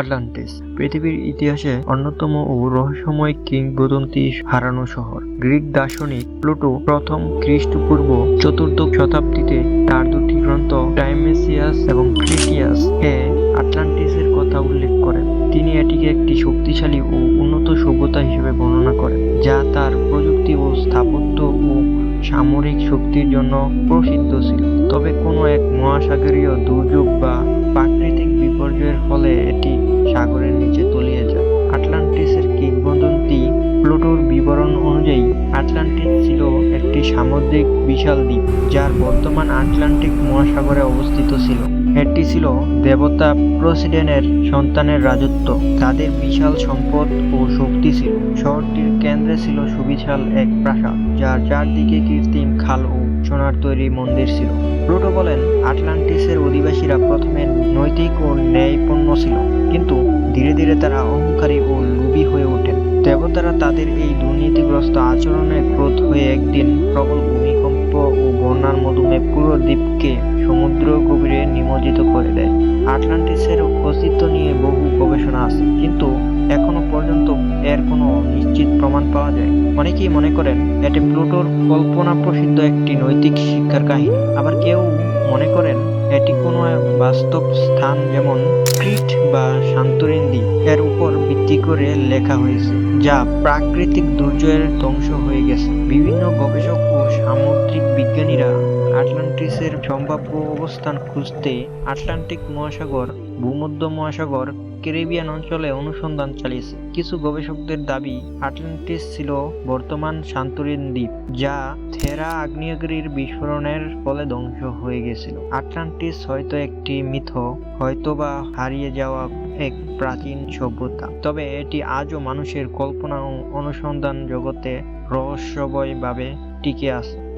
Atlantis, পৃথিবীর ইতিহাসে অন্যতম ও রহস্যময় কিংবদন্তি হারানো শহর। গ্রিক দার্শনিক প্লুটো প্রথম খ্রিস্টপূর্ব চতুর্দশ শতাব্দীতে তার দুটি গ্রন্থ টাইমেসিয়াস এবং ক্রিটিয়াস এ আটলান্টিসের কথা উল্লেখ করেন। তিনি এটিকে একটি শক্তিশালী ও উন্নত সভ্যতা হিসেবে বর্ণনা করেন, যা তার প্রযুক্তি ও স্থাপত্য ও সামরিক শক্তির জন্য প্রসিদ্ধ ছিল। তবে কোনো এক মহাসাগরীয় দুর্যোগ বা প্রাকৃতিক বিপর্যয়ের ফলে এটি সামুদ্রিক বিশাল দ্বীপ, যার বর্তমান আটলান্টিক মহাসাগরে অবস্থিত ছিল। এটি ছিল দেবতা প্রসিডেনের সন্তানের রাজত্ব। তাদের বিশাল সম্পদ ও শক্তি ছিল। শহরটির কেন্দ্রে ছিল সুবিশাল এক প্রাসাদ, যার চারদিকে কৃত্রিম খাল ও সোনার তৈরি মন্দির ছিল। প্লুটো বলেন, আটলান্টিসের অধিবাসীরা প্রথমে নৈতিক ও ন্যায়পূর্ণ ছিল, কিন্তু ধীরে ধীরে তারা অহংকারী ও লোভী হয়ে ওঠেন। দেবতারা তাদের এই দুর্নীতিগ্রস্ত আচরণে ক্রোধ হয়ে একদিন প্রবল ভূমিকম্প ও বন্যার মধুমে পুরো দ্বীপকে সমুদ্র গভীরে নিমজ্জিত করে দেয়। আটলান্টিসের অস্তিত্ব নিয়ে বহু গবেষণা আছে, কিন্তু এখনও পর্যন্ত এর কোনো নিশ্চিত প্রমাণ পাওয়া যায়। অনেকেই মনে করেন, এটি প্লুটোর কল্পনা প্রসিদ্ধ একটি নৈতিক শিক্ষার কাহিনী। আবার কেউ মনে করেন এটি কোনো বাস্তব স্থান যেমন ক্রিট বা শান্তরিন দ্বীপ। এর উপর ভিত্তি করে লেখা হয়েছে, যা প্রাকৃতিক দুর্যোগের ধ্বংস হয়ে গেছে। বিভিন্ন গবেষক ও সামুদ্রিক বিজ্ঞানীরা আটলান্টিসের সম্ভাব্য অবস্থান খুঁজতে আটলান্টিক মহাসাগর, ভূমধ্য মহাসাগর, ক্যারিবিয়ান অঞ্চলে অনুসন্ধান চালিয়েছে। কিছু গবেষকদের দাবি, আটলান্টিস ছিল বর্তমান শান্তরিন দ্বীপ, যা থেরা আগ্নেয়গিরির বিস্ফোরণের ফলে ধ্বংস হয়ে গেছিল। আটলান্টিস হয়তো একটি মিথ, হয়তোবা হারিয়ে যাওয়া এক প্রাচীন সভ্যতা। তবে এটি আজও মানুষের কল্পনা ও অনুসন্ধান জগতে রহস্যময়ভাবে টিকে আছে।